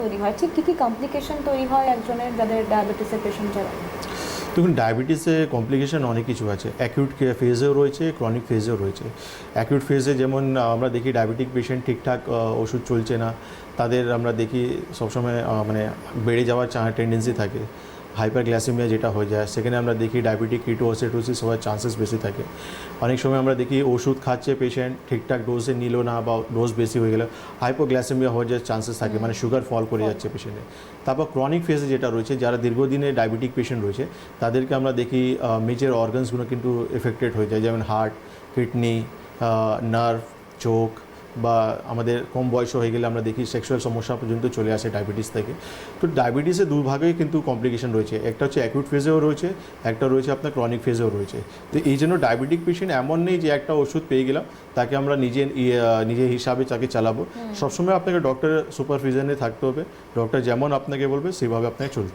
তৈরি হয়। ঠিক কী কী কমপ্লিকেশন তৈরি হয় একজনের যাদের ডায়াবেটিসের পেশেন্ট যারা? দেখুন ডায়াবেটিসে কমপ্লিকেশন অনেক কিছু আছে। অ্যাকিউট ফেজেও রয়েছে ক্রনিক ফেজেও রয়েছে। অ্যাকিউট ফেজে যেমন আমরা দেখি ডায়াবেটিক পেশেন্ট ঠিকঠাক ওষুধ চলছে না। তাদের আমরা দেখি সবসময় মানে বেড়ে যাওয়ার টেন্ডেন্সি থাকে। হাইপারগ্লাসিমিয়া যেটা হয়ে যায় সেখানে আমরা দেখি ডায়াবেটিক কিটোসিটোসিস হওয়ার চান্সেস বেশি থাকে। অনেক সময় আমরা দেখি ওষুধ খাচ্ছে পেশেন্ট ঠিকঠাক ডোজে নিল না বা ডোজ বেশি হয়ে গেলে হাইপোগ্লাসেমিয়া হয়ে যাওয়ার চান্সেস থাকে মানে সুগার ফল করে যাচ্ছে পেশেন্টে তারপর ক্রনিক ফেজে যেটা রয়েছে যারা দীর্ঘদিনে ডায়াবেটিক পেশেন্ট রয়েছে তাদেরকে আমরা দেখি মেজর অর্গানসগুলো কিন্তু এফেক্টেড হয়ে যায় যেমন হার্ট কিডনি নার্ভ চোখ বা আমাদের কম বয়স হয়ে গেলে আমরা দেখি সেক্সুয়াল সমস্যা পর্যন্ত চলে আসে ডায়াবেটিস থেকে। তো ডায়াবেটিসের দুভাগেই কিন্তু কমপ্লিকেশন রয়েছে। একটা হচ্ছে অ্যাকিউট ফেজেও রয়েছে একটা রয়েছে আপনার ক্রনিক ফেজেও রয়েছে। তো এই জন্য ডায়াবেটিক পেশেন্ট এমন নেই যে একটা ওষুধ পেয়ে গেলাম তাকে আমরা নিজে ইয়ে, নিজের হিসাবে তাকে চালাবো। সবসময় আপনাকে ডক্টরের সুপারভিশনে থাকতে হবে। ডক্টর যেমন আপনাকে বলবে সেভাবে আপনাকে চলতে